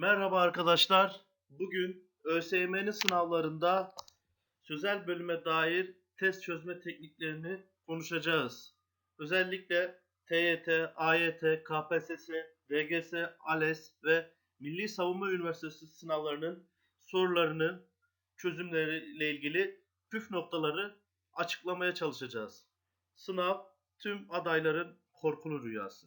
Merhaba arkadaşlar. Bugün ÖSYM'nin sınavlarında sözel bölüme dair test çözme tekniklerini konuşacağız. Özellikle TYT, AYT, KPSS, DGS, ALES ve Milli Savunma Üniversitesi sınavlarının sorularının çözümleriyle ilgili püf noktaları açıklamaya çalışacağız. Sınav tüm adayların korkulu rüyası.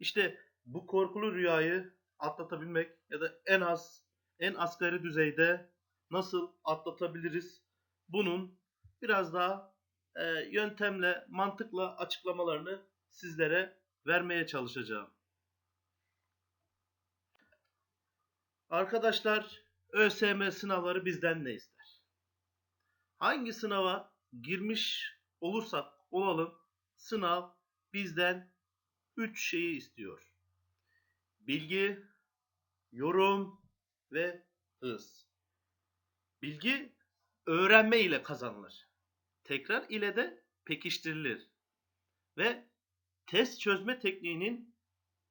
İşte bu korkulu rüyayı atlatabilmek ya da en az en asgari düzeyde nasıl atlatabiliriz? Bunun biraz daha e, yöntemle, mantıkla açıklamalarını sizlere vermeye çalışacağım. Arkadaşlar, ÖSYM sınavları bizden ne ister? Hangi sınava girmiş olursak olalım, sınav bizden 3 şeyi istiyor. Bilgi, yorum ve hız. Bilgi öğrenme ile kazanılır. Tekrar ile de pekiştirilir. Ve test çözme tekniğinin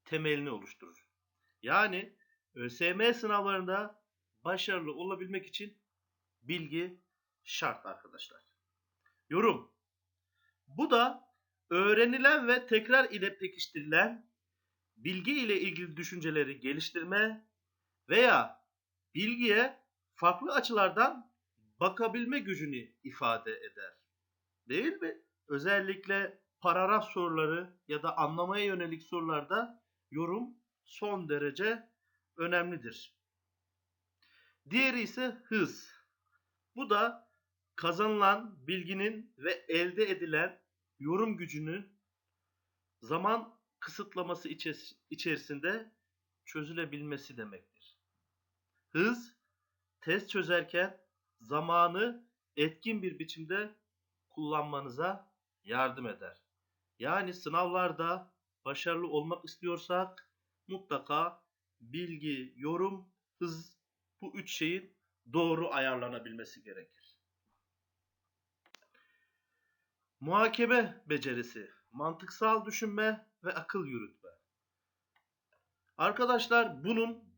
temelini oluşturur. Yani ÖSYM sınavlarında başarılı olabilmek için bilgi şart arkadaşlar. Yorum. Bu da öğrenilen ve tekrar ile pekiştirilen bilgi ile ilgili düşünceleri geliştirme veya bilgiye farklı açılardan bakabilme gücünü ifade eder. Değil mi? Özellikle paragraf soruları ya da anlamaya yönelik sorularda yorum son derece önemlidir. Diğeri ise hız. Bu da kazanılan bilginin ve elde edilen yorum gücünün zaman kısıtlaması içeris- içerisinde çözülebilmesi demektir. Hız, test çözerken zamanı etkin bir biçimde kullanmanıza yardım eder. Yani sınavlarda başarılı olmak istiyorsak mutlaka bilgi, yorum, hız bu üç şeyin doğru ayarlanabilmesi gerekir. Muhakeme becerisi, mantıksal düşünme ve akıl yürütme. Arkadaşlar bunun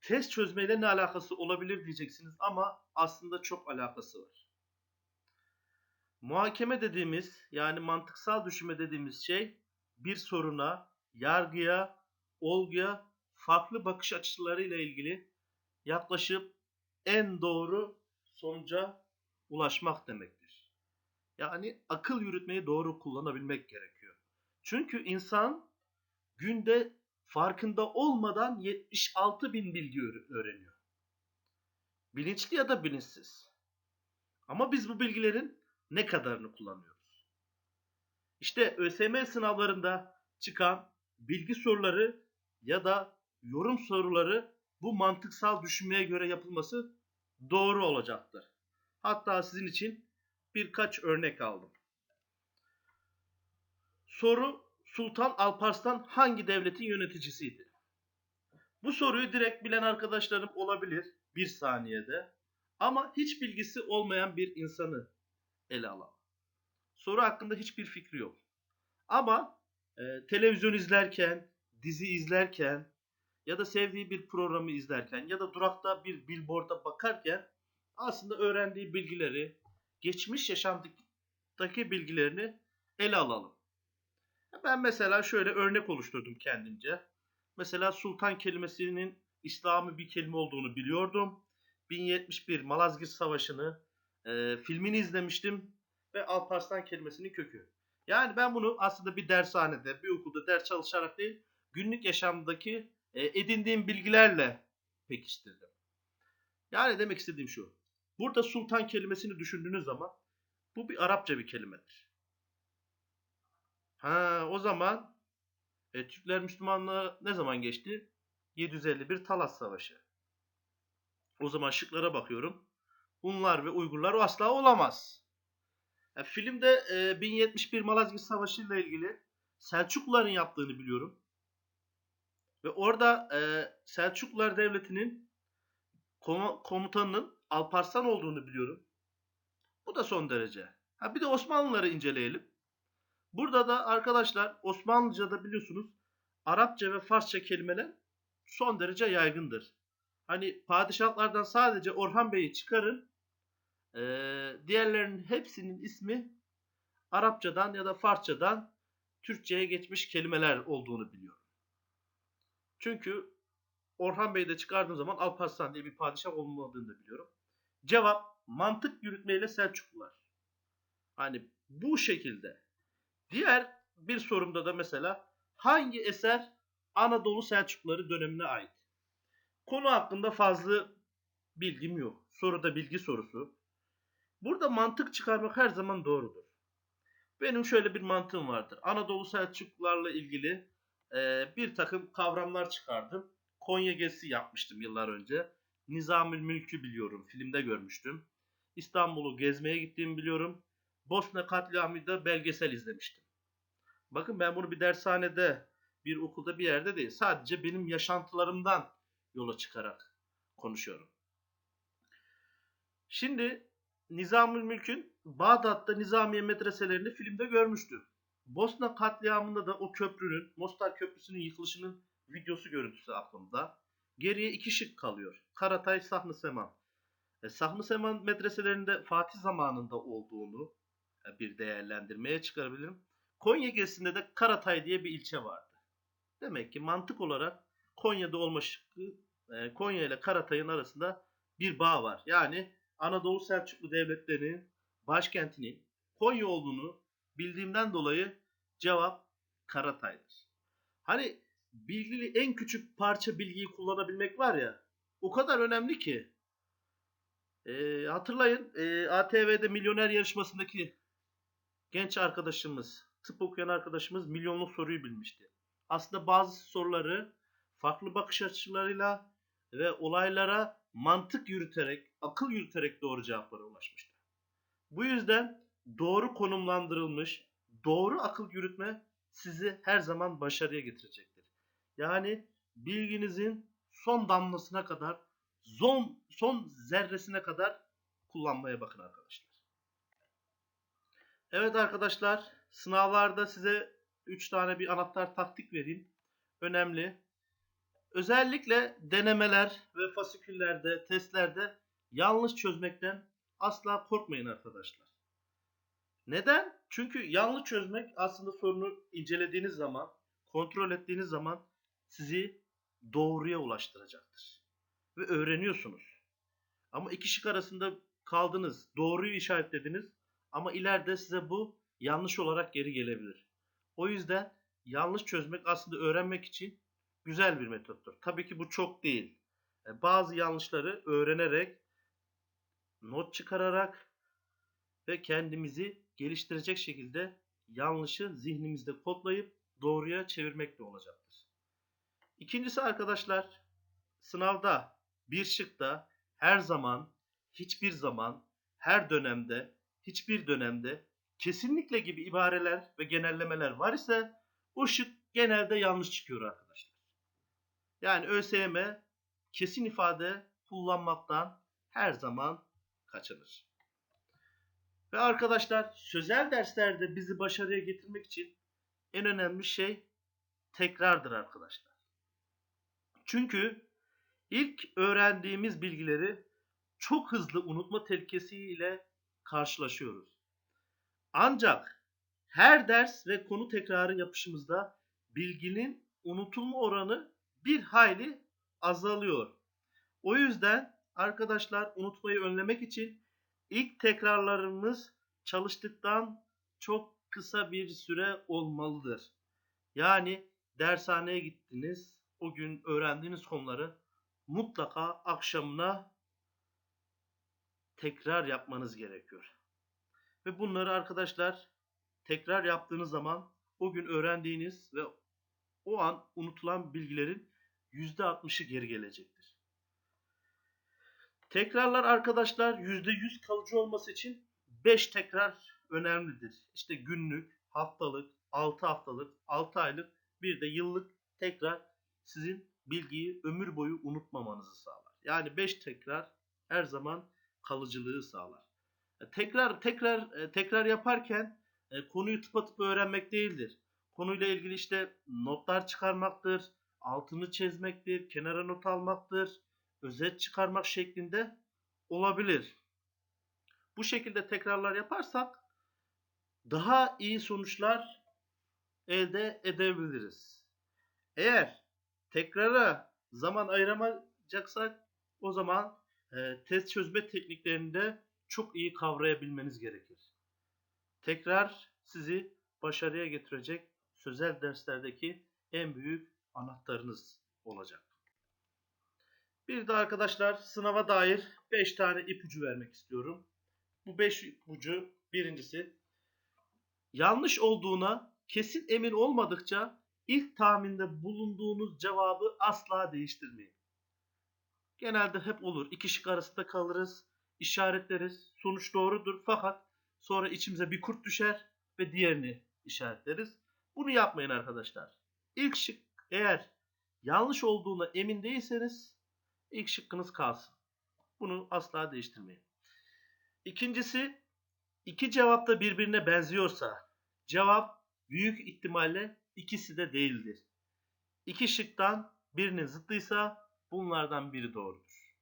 test çözmeyle ne alakası olabilir diyeceksiniz ama aslında çok alakası var. Muhakeme dediğimiz yani mantıksal düşünme dediğimiz şey bir soruna, yargıya, olguya farklı bakış açılarıyla ilgili yaklaşıp en doğru sonuca ulaşmak demektir. Yani akıl yürütmeyi doğru kullanabilmek gerekiyor. Çünkü insan günde farkında olmadan 76 bin bilgi öğ- öğreniyor. Bilinçli ya da bilinçsiz. Ama biz bu bilgilerin ne kadarını kullanıyoruz? İşte ÖSYM sınavlarında çıkan bilgi soruları ya da yorum soruları bu mantıksal düşünmeye göre yapılması doğru olacaktır. Hatta sizin için birkaç örnek aldım. Soru Sultan Alparslan hangi devletin yöneticisiydi? Bu soruyu direkt bilen arkadaşlarım olabilir bir saniyede. Ama hiç bilgisi olmayan bir insanı ele alalım. Soru hakkında hiçbir fikri yok. Ama e, televizyon izlerken, dizi izlerken ya da sevdiği bir programı izlerken ya da durakta bir billboard'a bakarken aslında öğrendiği bilgileri, geçmiş yaşamdaki bilgilerini ele alalım. Ben mesela şöyle örnek oluşturdum kendimce. Mesela sultan kelimesinin İslami bir kelime olduğunu biliyordum. 1071 Malazgirt Savaşı'nı e, filmini izlemiştim ve Alparslan kelimesinin kökü. Yani ben bunu aslında bir dershanede, bir okulda ders çalışarak değil, günlük yaşamdaki e, edindiğim bilgilerle pekiştirdim. Yani demek istediğim şu. Burada sultan kelimesini düşündüğünüz zaman bu bir Arapça bir kelimedir. Ha, o zaman e, Türkler Müslümanlığa ne zaman geçti? 751 Talas Savaşı. O zaman şıklara bakıyorum. Hunlar ve Uygurlar o asla olamaz. Ya, filmde e, 1071 Malazgirt Savaşı ile ilgili Selçukluların yaptığını biliyorum. Ve orada e, Selçuklular Devleti'nin koma- komutanının Alparslan olduğunu biliyorum. Bu da son derece. Ha bir de Osmanlıları inceleyelim. Burada da arkadaşlar Osmanlıca'da biliyorsunuz Arapça ve Farsça kelimeler son derece yaygındır. Hani padişahlardan sadece Orhan Bey'i çıkarın. Ee, diğerlerinin hepsinin ismi Arapçadan ya da Farsçadan Türkçe'ye geçmiş kelimeler olduğunu biliyorum. Çünkü Orhan Bey'i de çıkardığım zaman Alparslan diye bir padişah olmadığını da biliyorum. Cevap mantık yürütmeyle Selçuklular. Hani bu şekilde. Diğer bir sorumda da mesela hangi eser Anadolu Selçukluları dönemine ait? Konu hakkında fazla bilgim yok. Soruda bilgi sorusu. Burada mantık çıkarmak her zaman doğrudur. Benim şöyle bir mantığım vardır. Anadolu Selçuklularla ilgili e, bir takım kavramlar çıkardım. Konya gezisi yapmıştım yıllar önce. Nizamül Mülk'ü biliyorum. Filmde görmüştüm. İstanbul'u gezmeye gittiğimi biliyorum. Bosna katliamı da belgesel izlemiştim. Bakın ben bunu bir dershanede, bir okulda bir yerde değil. Sadece benim yaşantılarımdan yola çıkarak konuşuyorum. Şimdi Nizamül Mülk'ün Bağdat'ta Nizamiye medreselerini filmde görmüştüm. Bosna katliamında da o köprünün, Mostar Köprüsü'nün yıkılışının videosu görüntüsü aklımda. Geriye iki şık kalıyor. Karatay, Sahn-ı Seman. E, Sahn-ı Seman medreselerinde Fatih zamanında olduğunu bir değerlendirmeye çıkarabilirim. Konya gezisinde de Karatay diye bir ilçe vardı. Demek ki mantık olarak Konya'da olma şıkkı e, Konya ile Karatay'ın arasında bir bağ var. Yani Anadolu Selçuklu Devletleri'nin başkentinin Konya olduğunu bildiğimden dolayı cevap Karatay'dır. Hani bilgili en küçük parça bilgiyi kullanabilmek var ya o kadar önemli ki. E, hatırlayın e, ATV'de milyoner yarışmasındaki genç arkadaşımız, tıp okuyan arkadaşımız milyonluk soruyu bilmişti. Aslında bazı soruları farklı bakış açılarıyla ve olaylara mantık yürüterek, akıl yürüterek doğru cevaplara ulaşmıştı. Bu yüzden doğru konumlandırılmış, doğru akıl yürütme sizi her zaman başarıya getirecektir. Yani bilginizin son damlasına kadar, son, son zerresine kadar kullanmaya bakın arkadaşlar. Evet arkadaşlar, sınavlarda size 3 tane bir anahtar taktik vereyim. Önemli. Özellikle denemeler ve fasiküllerde, testlerde yanlış çözmekten asla korkmayın arkadaşlar. Neden? Çünkü yanlış çözmek aslında sorunu incelediğiniz zaman, kontrol ettiğiniz zaman sizi doğruya ulaştıracaktır. Ve öğreniyorsunuz. Ama iki şık arasında kaldınız, doğruyu işaretlediniz ama ileride size bu yanlış olarak geri gelebilir. O yüzden yanlış çözmek aslında öğrenmek için güzel bir metottur. Tabii ki bu çok değil. E, Bazı yanlışları öğrenerek, not çıkararak ve kendimizi geliştirecek şekilde yanlışı zihnimizde kodlayıp doğruya çevirmek de olacaktır. İkincisi arkadaşlar, sınavda bir şıkta her zaman, hiçbir zaman, her dönemde, hiçbir dönemde kesinlikle gibi ibareler ve genellemeler var ise o şık genelde yanlış çıkıyor arkadaşlar. Yani ÖSYM kesin ifade kullanmaktan her zaman kaçınır. Ve arkadaşlar sözel derslerde bizi başarıya getirmek için en önemli şey tekrardır arkadaşlar. Çünkü ilk öğrendiğimiz bilgileri çok hızlı unutma tehlikesiyle karşılaşıyoruz. Ancak her ders ve konu tekrarı yapışımızda bilginin unutulma oranı bir hayli azalıyor. O yüzden arkadaşlar unutmayı önlemek için ilk tekrarlarımız çalıştıktan çok kısa bir süre olmalıdır. Yani dershaneye gittiniz, o gün öğrendiğiniz konuları mutlaka akşamına tekrar yapmanız gerekiyor. Ve bunları arkadaşlar tekrar yaptığınız zaman o gün öğrendiğiniz ve o an unutulan bilgilerin %60'ı geri gelecektir. Tekrarlar arkadaşlar %100 kalıcı olması için 5 tekrar önemlidir. İşte günlük, haftalık, 6 haftalık, 6 aylık bir de yıllık tekrar sizin bilgiyi ömür boyu unutmamanızı sağlar. Yani 5 tekrar her zaman kalıcılığı sağlar. E, Tekrar tekrar e, tekrar yaparken e, konuyu tıpatıp öğrenmek değildir. Konuyla ilgili işte notlar çıkarmaktır, altını çizmektir, kenara not almaktır. özet çıkarmak şeklinde olabilir. Bu şekilde tekrarlar yaparsak daha iyi sonuçlar elde edebiliriz. Eğer tekrara zaman ayıramayacaksak o zaman e, test çözme tekniklerini de çok iyi kavrayabilmeniz gerekir. Tekrar sizi başarıya getirecek sözel derslerdeki en büyük anahtarınız olacak. Bir de arkadaşlar sınava dair 5 tane ipucu vermek istiyorum. Bu 5 ipucu birincisi yanlış olduğuna kesin emin olmadıkça ilk tahminde bulunduğunuz cevabı asla değiştirmeyin. Genelde hep olur. İki şık arasında kalırız, işaretleriz. Sonuç doğrudur fakat sonra içimize bir kurt düşer ve diğerini işaretleriz. Bunu yapmayın arkadaşlar. İlk şık eğer yanlış olduğuna emin değilseniz ilk şıkkınız kalsın. Bunu asla değiştirmeyin. İkincisi iki cevap da birbirine benziyorsa cevap büyük ihtimalle ikisi de değildir. İki şıktan birinin zıttıysa bunlardan biri doğrudur.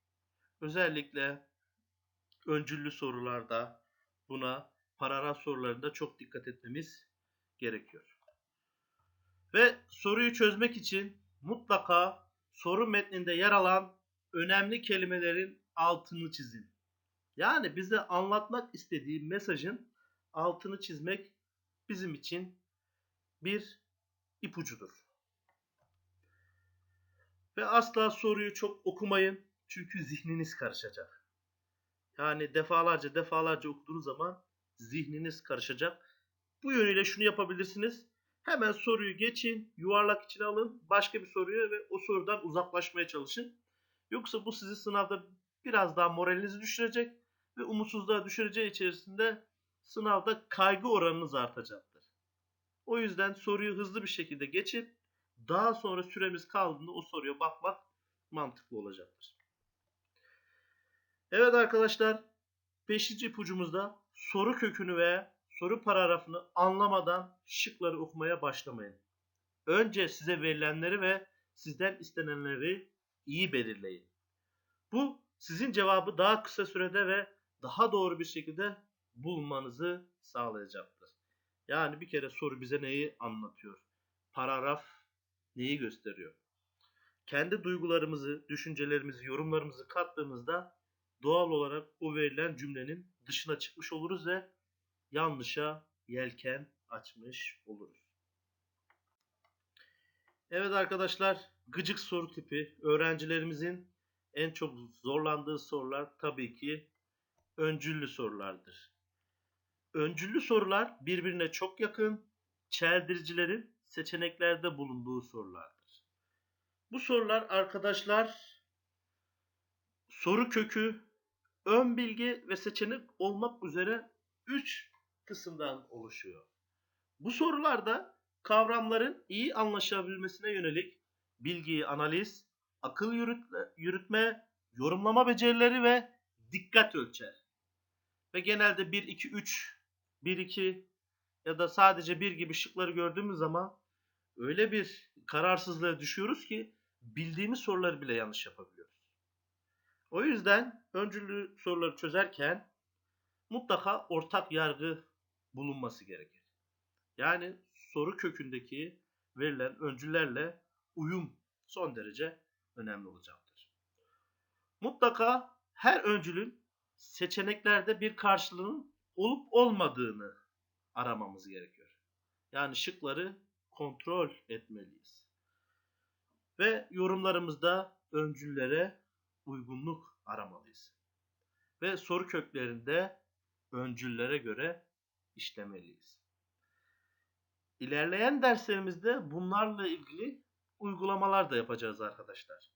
Özellikle öncüllü sorularda buna paragraf sorularında çok dikkat etmemiz gerekiyor. Ve soruyu çözmek için mutlaka soru metninde yer alan önemli kelimelerin altını çizin. Yani bize anlatmak istediği mesajın altını çizmek bizim için bir ipucudur. Ve asla soruyu çok okumayın çünkü zihniniz karışacak. Yani defalarca defalarca okuduğunuz zaman zihniniz karışacak. Bu yönüyle şunu yapabilirsiniz. Hemen soruyu geçin, yuvarlak içine alın, başka bir soruyu ve o sorudan uzaklaşmaya çalışın. Yoksa bu sizi sınavda biraz daha moralinizi düşürecek ve umutsuzluğa düşüreceği içerisinde sınavda kaygı oranınız artacaktır. O yüzden soruyu hızlı bir şekilde geçip daha sonra süremiz kaldığında o soruya bakmak mantıklı olacaktır. Evet arkadaşlar 5. ipucumuzda soru kökünü ve soru paragrafını anlamadan şıkları okumaya başlamayın. Önce size verilenleri ve sizden istenenleri iyi belirleyin. Bu sizin cevabı daha kısa sürede ve daha doğru bir şekilde bulmanızı sağlayacaktır. Yani bir kere soru bize neyi anlatıyor? Paragraf neyi gösteriyor? Kendi duygularımızı, düşüncelerimizi, yorumlarımızı kattığımızda doğal olarak o verilen cümlenin dışına çıkmış oluruz ve yanlışa yelken açmış oluruz. Evet arkadaşlar, gıcık soru tipi öğrencilerimizin en çok zorlandığı sorular tabii ki öncüllü sorulardır. Öncüllü sorular birbirine çok yakın, çeldiricilerin seçeneklerde bulunduğu sorulardır. Bu sorular arkadaşlar soru kökü, ön bilgi ve seçenek olmak üzere 3 kısımdan oluşuyor. Bu sorularda kavramların iyi anlaşabilmesine yönelik bilgiyi analiz, akıl yürütme, yürütme yorumlama becerileri ve dikkat ölçer. Ve genelde 1 2 3 1 2 ya da sadece 1 gibi şıkları gördüğümüz zaman öyle bir kararsızlığa düşüyoruz ki bildiğimiz soruları bile yanlış yapabiliyoruz. O yüzden öncüllü soruları çözerken mutlaka ortak yargı bulunması gerekir. Yani soru kökündeki verilen öncüllerle uyum son derece önemli olacaktır. Mutlaka her öncülün seçeneklerde bir karşılığının olup olmadığını aramamız gerekiyor. Yani şıkları kontrol etmeliyiz. Ve yorumlarımızda öncüllere uygunluk aramalıyız. Ve soru köklerinde öncüllere göre işlemeliyiz. İlerleyen derslerimizde bunlarla ilgili uygulamalar da yapacağız arkadaşlar.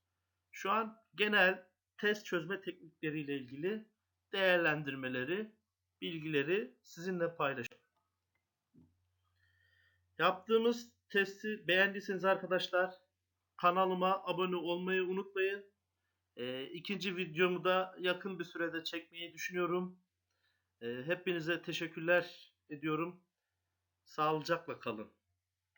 Şu an genel test çözme teknikleriyle ilgili değerlendirmeleri, bilgileri sizinle paylaşıyorum. Yaptığımız testi beğendiyseniz arkadaşlar kanalıma abone olmayı unutmayın. E, ikinci videomu da yakın bir sürede çekmeyi düşünüyorum. E, hepinize teşekkürler ediyorum. Sağlıcakla kalın.